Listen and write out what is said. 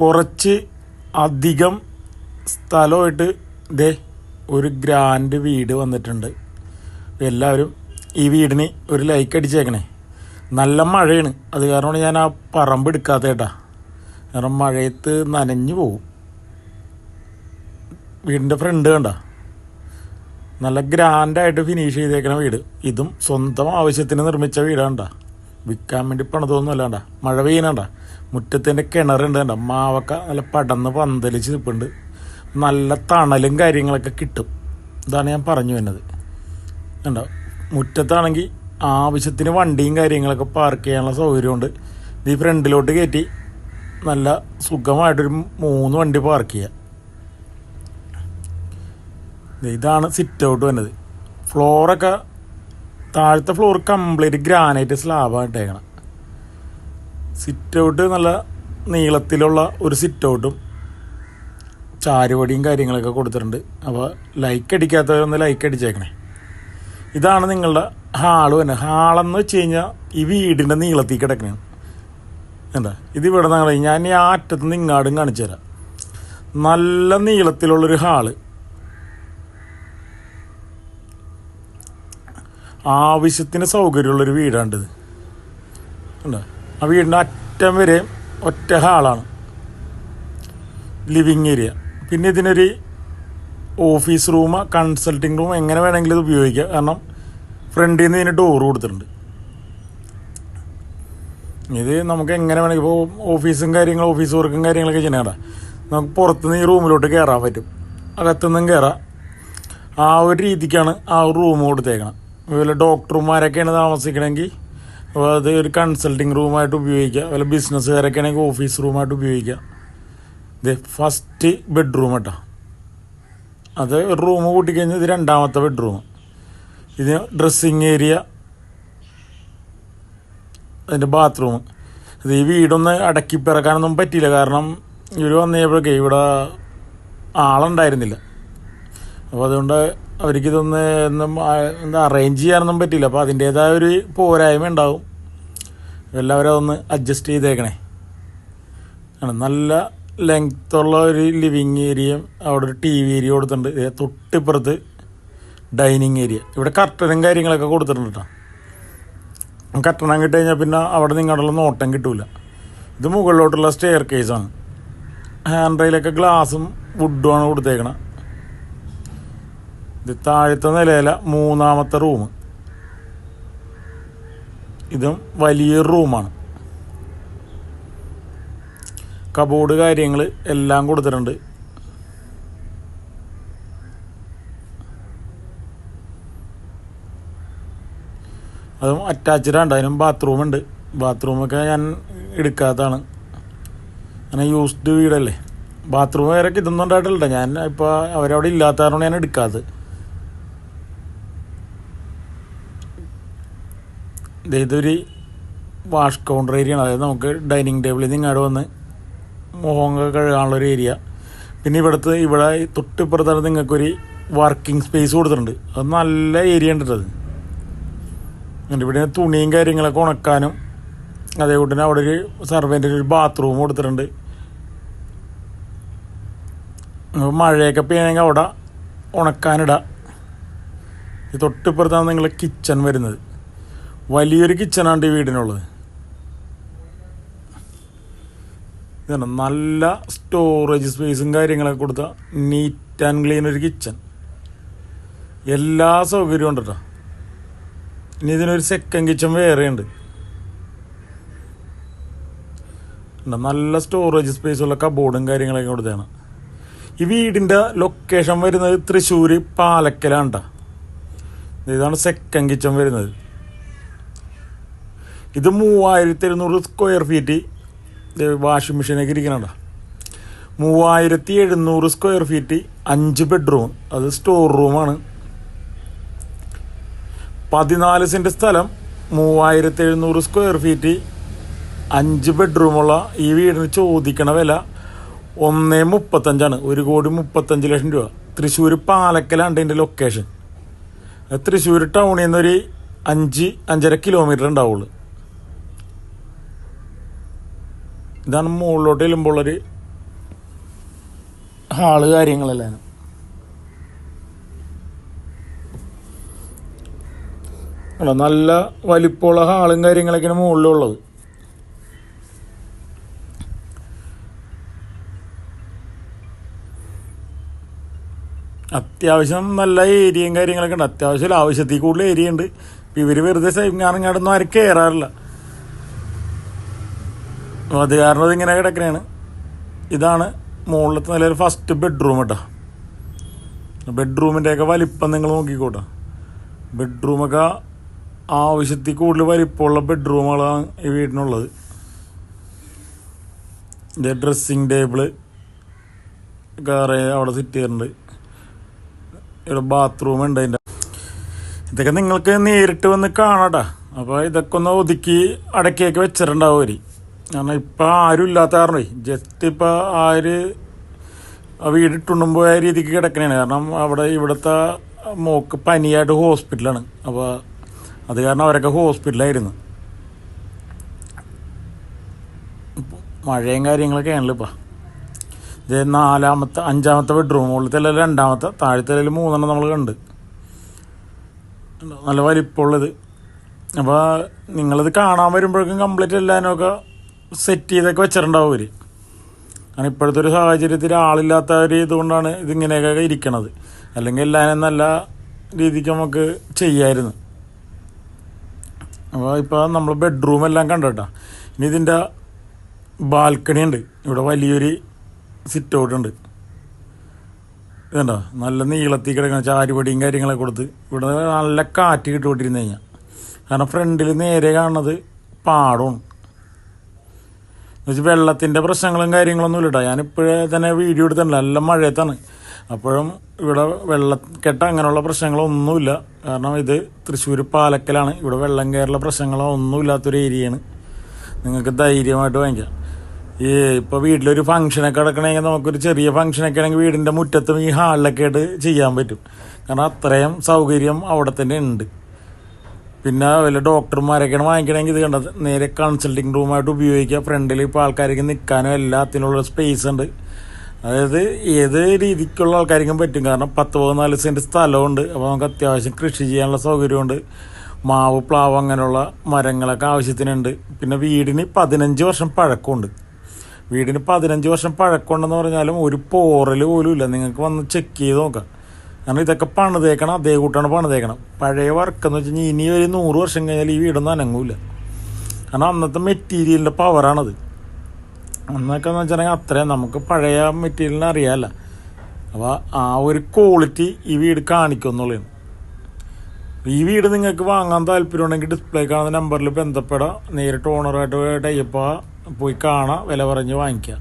കുറച്ച് അധികം സ്ഥലമായിട്ട് ദേ ഒരു ഗ്രാൻഡ് വീട് വന്നിട്ടുണ്ട്. എല്ലാവരും ഈ വീടിന് ഒരു ലൈക്ക് അടിച്ചേക്കണേ. നല്ല മഴയാണ്. അത് കാരണമാണ് ഞാൻ ആ പറമ്പ് എടുക്കാത്ത കേട്ടാ. കാരണം മഴയത്ത് നനഞ്ഞു പോകും വീടിന്റെ ഫ്രണ്ട് കണ്ട? നല്ല ഗ്രാൻഡായിട്ട് ഫിനിഷ് ചെയ്തേക്കണ വീട്. ഇതും സ്വന്തം ആവശ്യത്തിന് നിർമ്മിച്ച വീടാണ്ട വിൽക്കാൻ വേണ്ടി പണിതൊന്നും അല്ലാണ്ട മഴ പെയ്യണണ്ട മുറ്റത്തിന്റെ കിണറുണ്ട് കണ്ട മാവക്ക നല്ല പടന്ന് പന്തലിച്ച് നിൽപ്പുണ്ട്. നല്ല തണലും കാര്യങ്ങളൊക്കെ കിട്ടും. ഇതാണ് ഞാൻ പറഞ്ഞു വരുന്നത്. കണ്ടോ? മുറ്റത്താണെങ്കിൽ ആവശ്യത്തിന് വണ്ടിയും കാര്യങ്ങളൊക്കെ പാർക്ക് ചെയ്യാനുള്ള സൗകര്യമുണ്ട്. ഇത് ഈ ഫ്രണ്ടിലോട്ട് കയറ്റി നല്ല സുഖമായിട്ടൊരു മൂന്ന് വണ്ടി പാർക്ക് ചെയ്യാം. ഇതാണ് സിറ്റ് ഔട്ട് വന്നത്. ഫ്ലോറൊക്കെ താഴത്തെ ഫ്ലോർ കംപ്ലീറ്റ് ഗ്രാനൈറ്റ് സ്ലാബാണ് ഇട്ടേക്കണം. സിറ്റ് ഔട്ട് നല്ല നീളത്തിലുള്ള ഒരു സിറ്റ് ഔട്ടും ചാരുവടിയും കാര്യങ്ങളൊക്കെ കൊടുത്തിട്ടുണ്ട്. അപ്പോൾ ലൈക്ക് അടിക്കാത്തവരൊന്ന് ലൈക്ക് അടിച്ചേക്കണേ. ഇതാണ് നിങ്ങളുടെ ഹാൾ തന്നെ. ഹാളെന്ന് വെച്ച് കഴിഞ്ഞാൽ ഈ വീടിന്റെ നീളത്തിൽ കിടക്കണേ. എന്താ? ഇത് ഇവിടെ നിന്ന് ഞാൻ ഈ ആറ്റത്ത് ഇങ്ങാടും കാണിച്ചു തരാം നല്ല നീളത്തിലുള്ളൊരു ഹാൾ. ആവശ്യത്തിന് സൗകര്യമുള്ളൊരു വീടാണിത്. ആ വീടിന്റെ അറ്റം വരെ ഒറ്റ ഹാളാണ്. Living area. പിന്നെ ഇതിനൊരു ഓഫീസ് റൂം കൺസൾട്ടിങ് റൂം എങ്ങനെ വേണമെങ്കിലും ഇത് ഉപയോഗിക്കാം. കാരണം ഫ്രണ്ടിൽ നിന്ന് ഇതിന് ഡോറ് കൊടുത്തിട്ടുണ്ട്. ഇത് നമുക്ക് എങ്ങനെ വേണമെങ്കിൽ ഇപ്പോൾ ഓഫീസും കാര്യങ്ങളും ഓഫീസ് വർക്കും കാര്യങ്ങളൊക്കെ ചെയ്യണേടാ നമുക്ക് പുറത്തുനിന്ന് ഈ റൂമിലോട്ട് കയറാൻ പറ്റും. അകത്തുനിന്നും കയറാം ആ ഒരു രീതിക്കാണ് ആ റൂം കൊടുത്തേക്കണം. അതുപോലെ ഡോക്ടർമാരൊക്കെയാണ് താമസിക്കണമെങ്കിൽ അത് ഒരു കൺസൾട്ടിങ് റൂമായിട്ട് ഉപയോഗിക്കുക അതുപോലെ ബിസിനസ്സുകാരൊക്കെ ആണെങ്കിൽ ഓഫീസ് റൂമായിട്ട് ഉപയോഗിക്കുക ഇത് ഫസ്റ്റ് ബെഡ്റൂം കേട്ടോ അത് ഒരു റൂം കൂട്ടിക്കഴിഞ്ഞാൽ ഇത് രണ്ടാമത്തെ ബെഡ്റൂം ഇത് ഡ്രസ്സിങ് ഏരിയ അതിന്റെ ബാത്റൂം ഇത് ഈ വീടൊന്ന് അടക്കിപ്പിറക്കാനൊന്നും പറ്റിയില്ല. കാരണം ഇവർ വന്നപ്പോഴൊക്കെ ഇവിടെ ആളുണ്ടായിരുന്നില്ല. അപ്പോൾ അതുകൊണ്ട് അവർക്കിതൊന്ന് ഒന്നും ആ- എന്താ അറേഞ്ച് ചെയ്യാനൊന്നും പറ്റില്ല അപ്പോൾ അതിന്റേതായ ഒരു പോരായ്മ ഉണ്ടാവും. എല്ലാവരും ഒന്ന് അഡ്ജസ്റ്റ് ചെയ്തേക്കണേ. ആണ് നല്ല ലെങ്ത്തുള്ള ഒരു ലിവിങ് ഏരിയയും അവിടെ ഒരു ടി വി ഏരിയ കൊടുത്തിട്ടുണ്ട്. തൊട്ടിപ്പുറത്ത് ഡൈനിങ് ഏരിയ ഇവിടെ കർട്ടനും കാര്യങ്ങളൊക്കെ കൊടുത്തിട്ടുണ്ട് കേട്ടോ കർട്ടനം കിട്ടി കഴിഞ്ഞാൽ പിന്നെ അവിടെ നിങ്ങളുടെ നോട്ടം കിട്ടൂല. ഇത് മുകളിലോട്ടുള്ള സ്റ്റെയർ കേസാണ് ഹാൻഡ് റെയിലൊക്കെ ഗ്ലാസും വുഡുമാണ് കൊടുത്തേക്കണം. ഇത് താഴത്തെ നിലയില മൂന്നാമത്തെ റൂം ഇതും വലിയൊരു റൂമാണ് കബോർഡ് കാര്യങ്ങൾ എല്ലാം കൊടുത്തിട്ടുണ്ട്. അതും അറ്റാച്ച്ഡ് ആണ്. അതിനും ബാത്റൂം ഉണ്ട്. ബാത്റൂമൊക്കെ ഞാൻ എടുക്കാത്തതാണ്. അങ്ങനെ യൂസ്ഡ് വീടല്ലേ? ബാത്റൂം വേറെ ഇതൊന്നും ഉണ്ടായിട്ടില്ല ഞാൻ ഇപ്പോൾ അവരവിടെ ഇല്ലാത്തതാണ് ഞാൻ എടുക്കാത്തത്. ഇതൊരു വാഷ് കൗണ്ടർ ഏരിയ ആണ്. അതായത് നമുക്ക് ഡൈനിങ് ടേബിളിൽ നിന്ന് ഇങ്ങോട്ട് വന്ന് മുഖമൊക്കെ കഴുകാനുള്ളൊരു ഏരിയ പിന്നെ ഇവിടുത്തെ ഇവിടെ തൊട്ടിപ്പുറത്താണ് നിങ്ങൾക്കൊരു വർക്കിംഗ് സ്പേസ് കൊടുത്തിട്ടുണ്ട്. അത് നല്ല ഏരിയ ഉണ്ട് എന്നിട്ട് ഇവിടെ തുണിയും കാര്യങ്ങളൊക്കെ ഉണക്കാനും അതേപോലെ തന്നെ അവിടെ ഒരു സർവന്റിന് ഒരു ബാത്റൂം കൊടുത്തിട്ടുണ്ട്. മഴയൊക്കെ പെയ്യണമെങ്കിൽ അവിടെ ഉണക്കാനിടാം. തൊട്ടിപ്പുറത്താണ് നിങ്ങളെ കിച്ചൺ വരുന്നത്. വലിയൊരു കിച്ചണാണ് ഈ വീടിനുള്ളത്. ഇതാണ് നല്ല സ്റ്റോറേജ് സ്പേസും കാര്യങ്ങളൊക്കെ കൊടുത്ത നീറ്റ് ആൻഡ് ക്ലീൻ ഒരു കിച്ചൺ എല്ലാ സൗകര്യവും ഉണ്ട് കേട്ടോ ഇനി ഇതിനൊരു സെക്കൻഡ് കിച്ചൺ വേറെ ഉണ്ട്. നല്ല സ്റ്റോറേജ് സ്പേസുള്ള കബോർഡും കാര്യങ്ങളൊക്കെ കൊടുത്തതാണ്. ഈ വീടിന്റെ ലൊക്കേഷൻ വരുന്നത് തൃശ്ശൂർ പാലക്കലാണ് കേട്ടോ ഇതാണ് സെക്കൻഡ് കിച്ചൺ വരുന്നത്. ഇത് മൂവായിരത്തി എഴുന്നൂറ് സ്ക്വയർ ഫീറ്റ് വാഷിംഗ് മെഷീനൊക്കെ ഇരിക്കണണ്ട. മൂവായിരത്തി എഴുന്നൂറ് സ്ക്വയർ ഫീറ്റ് അഞ്ച് ബെഡ്റൂം അത് സ്റ്റോർ റൂമാണ് പതിനാല് സെന്റ് സ്ഥലം മൂവായിരത്തി എഴുന്നൂറ് സ്ക്വയർ ഫീറ്റ് അഞ്ച് ബെഡ്റൂമുള്ള ഈ വീടിന് ചോദിക്കണ വില ഒന്നേ മുപ്പത്തഞ്ചാണ്. ഒരു കോടി മുപ്പത്തഞ്ച് ലക്ഷം രൂപ. തൃശ്ശൂർ പാലക്കലാണ് ഇതിന്റെ ലൊക്കേഷൻ തൃശ്ശൂർ ടൗണിൽ നിന്നൊരു അഞ്ച് അഞ്ചര കിലോമീറ്റർ ഉണ്ടാവുള്ളൂ. ഇതാണ് മുകളിലോട്ട് ഉള്ളൊരു ഹാൾ കാര്യങ്ങളെല്ലാം? കണ്ടോ, നല്ല വലിപ്പമുള്ള ഹാളും കാര്യങ്ങളൊക്കെയാണ് മുകളിലുള്ളത്. അത്യാവശ്യം നല്ല ഏരിയയും കാര്യങ്ങളൊക്കെ ഉണ്ട്. അത്യാവശ്യം ആവശ്യത്തിൽ കൂടുതൽ ഏരിയ ഉണ്ട്. ഇപ്പം ഇവർ വെറുതെ സൈങ്ങാറങ്ങാടൊന്നും ആരും കയറാറില്ല അപ്പോൾ അത് കാരണം ഇതിങ്ങനെ കിടക്കണേണ്. ഇതാണ് മുകളിലത്തെ നിലയിൽ ഫസ്റ്റ് ബെഡ്റൂം കേട്ടോ ബെഡ്റൂമിന്റെയൊക്കെ വലിപ്പം നിങ്ങൾ നോക്കിക്കോട്ടോ. ബെഡ്റൂമൊക്കെ ആവശ്യത്തിൽ കൂടുതൽ വലിപ്പമുള്ള ബെഡ്റൂമുകളാണ് ഈ വീടിനുള്ളത്. ഇതിന്റെ ഡ്രസ്സിങ് ടേബിൾ കയറി അവിടെ സിറ്റ് ചെയ്യുന്നുണ്ട് ഇവിടെ ബാത്റൂം ഉണ്ട് അതിന്റെ ഇതൊക്കെ നിങ്ങൾക്ക് നേരിട്ട് വന്ന് കാണാട്ടാ. അപ്പോൾ ഇതൊക്കെ ഒന്ന് ഒതുക്കി അടക്കിയൊക്കെ വെച്ചിട്ടുണ്ടാവും അവർ. കാരണം ഇപ്പം ആരും ഇല്ലാത്ത കാരണമേ ജസ്റ്റ് ഇപ്പം ആര് ആ വീട് ഇട്ടുണ്ടും പോയ രീതിക്ക് കിടക്കണേണ്. കാരണം അവിടെ ഇവിടുത്തെ മോക്ക് പനിയായിട്ട് ഹോസ്പിറ്റലാണ്. അപ്പോൾ അത് കാരണം അവരൊക്കെ ഹോസ്പിറ്റലായിരുന്നു. മഴയും കാര്യങ്ങളൊക്കെ ആണല്ലോ ഇപ്പം. ഇത് നാലാമത്തെ അഞ്ചാമത്തെ ബെഡ്റൂം മുകളിലത്തെ അല്ല രണ്ടാമത്തെ താഴത്തെ അല്ലെങ്കിൽ മൂന്നെണ്ണം നമ്മൾ കണ്ട്. നല്ല വലിപ്പമുള്ളത്. അപ്പോൾ നിങ്ങളിത് കാണാൻ വരുമ്പോഴേക്കും കംപ്ലീറ്റ് എല്ലാവരുമൊക്കെ സെറ്റ് ചെയ്തൊക്കെ വെച്ചിട്ടുണ്ടാവും അവർ കാരണം ഇപ്പോഴത്തെ ഒരു സാഹചര്യത്തിൽ ആളില്ലാത്ത ഒരു ഇതുകൊണ്ടാണ് ഇതിങ്ങനെയൊക്കെ ഇരിക്കണത്. അല്ലെങ്കിൽ എല്ലാവരും നല്ല രീതിക്ക് നമുക്ക് ചെയ്യായിരുന്നു. അപ്പോൾ ഇപ്പോൾ നമ്മൾ ബെഡ്റൂം എല്ലാം കണ്ടോട്ടാ. ഇനി ഇതിന്റെ ബാൽക്കണി ഉണ്ട്. ഇവിടെ വലിയൊരു സിറ്റ് ഔട്ട് ഉണ്ട്. ഇതുണ്ടോ? നല്ല നീളത്തിൽ കിടക്കുന്ന ചാരുപടിയും കാര്യങ്ങളൊക്കെ കൊടുത്ത് ഇവിടെ നല്ല കാറ്റ് കിട്ടുകൊണ്ടിരുന്ന് കഴിഞ്ഞാൽ കാരണം ഫ്രണ്ടിൽ നേരെ കാണുന്നത് പാടമാണ്. എന്നുവെച്ചാൽ വെള്ളത്തിന്റെ പ്രശ്നങ്ങളും കാര്യങ്ങളൊന്നും ഇല്ലട്ടോ ഞാനിപ്പോഴേ തന്നെ വീഡിയോ എടുത്തിട്ടുണ്ട്. നല്ല മഴയത്താണ്. അപ്പോഴും ഇവിടെ വെള്ളക്കെട്ട അങ്ങനെയുള്ള പ്രശ്നങ്ങളൊന്നുമില്ല. കാരണം ഇത് തൃശ്ശൂർ പാലക്കലാണ്. ഇവിടെ വെള്ളം കയറുള്ള പ്രശ്നങ്ങളോ ഒന്നുമില്ലാത്തൊരു ഏരിയയാണ്. നിങ്ങൾക്ക് ധൈര്യമായിട്ട് വാങ്ങിക്കാം. ഈ ഇപ്പോൾ വീട്ടിലൊരു ഫംഗ്ഷനൊക്കെ നടക്കണമെങ്കിൽ നമുക്കൊരു ചെറിയ ഫംഗ്ഷനൊക്കെ ആണെങ്കിൽ വീടിന്റെ മുറ്റത്തും ഈ ഹാളിലൊക്കെ ആയിട്ട് ചെയ്യാൻ പറ്റും. കാരണം അത്രയും സൗകര്യം അവിടെ തന്നെ ഉണ്ട്. പിന്നെ വല്ല ഡോക്ടർമാരൊക്കെയാണ് വാങ്ങിക്കണമെങ്കിൽ ഇത് കണ്ടത്. നേരെ കൺസൾട്ടിങ് റൂമായിട്ട് ഉപയോഗിക്കുക. ഫ്രണ്ടിൽ ഇപ്പോൾ ആൾക്കാർക്ക് നിൽക്കാനും എല്ലാത്തിനുള്ള സ്പേസ് ഉണ്ട്. അതായത് ഏത് രീതിക്കുള്ള ആൾക്കാർക്കും പറ്റും. കാരണം പത്ത് പതിനാല് സെന്റ് സ്ഥലമുണ്ട്. അപ്പോൾ നമുക്ക് അത്യാവശ്യം കൃഷി ചെയ്യാനുള്ള സൗകര്യമുണ്ട്. മാവ് പ്ലാവ് അങ്ങനെയുള്ള മരങ്ങളൊക്കെ ആവശ്യത്തിനുണ്ട്. പിന്നെ വീടിന് പതിനഞ്ച് വർഷം പഴക്കമുണ്ട്. വീടിന് പതിനഞ്ച് വർഷം പഴക്കമുണ്ടെന്ന് പറഞ്ഞാലും ഒരു പോറൽ പോലും ഇല്ല നിങ്ങൾക്ക് വന്ന് ചെക്ക് ചെയ്ത് നോക്കാം. കാരണം ഇതൊക്കെ പണിതേക്കണം അതേ കൂട്ടാണ് പണിതേക്കണം. പഴയ വർക്ക് എന്ന് വെച്ച് കഴിഞ്ഞാൽ ഇനി ഒരു നൂറ് വർഷം കഴിഞ്ഞാൽ ഈ വീടൊന്നും അനങ്ങൂല. കാരണം അന്നത്തെ മെറ്റീരിയലിന്റെ പവറാണത് അന്നൊക്കെ എന്ന് വെച്ചിട്ടുണ്ടെങ്കിൽ അത്രയും നമുക്ക് പഴയ മെറ്റീരിയലിനെ അറിയാമല്ല അപ്പോൾ ആ ഒരു ക്വാളിറ്റി ഈ വീട് കാണിക്കുന്നുള്ളതാണ് ഈ വീട് നിങ്ങൾക്ക് വാങ്ങാൻ താല്പര്യമുണ്ടെങ്കിൽ ഡിസ്പ്ലേ കാണുന്ന നമ്പറിൽ ബന്ധപ്പെടാം. നേരിട്ട് ഓണറായിട്ട് ടൈപ്പ് പോയി കാണാം വില പറഞ്ഞ് വാങ്ങിക്കാം.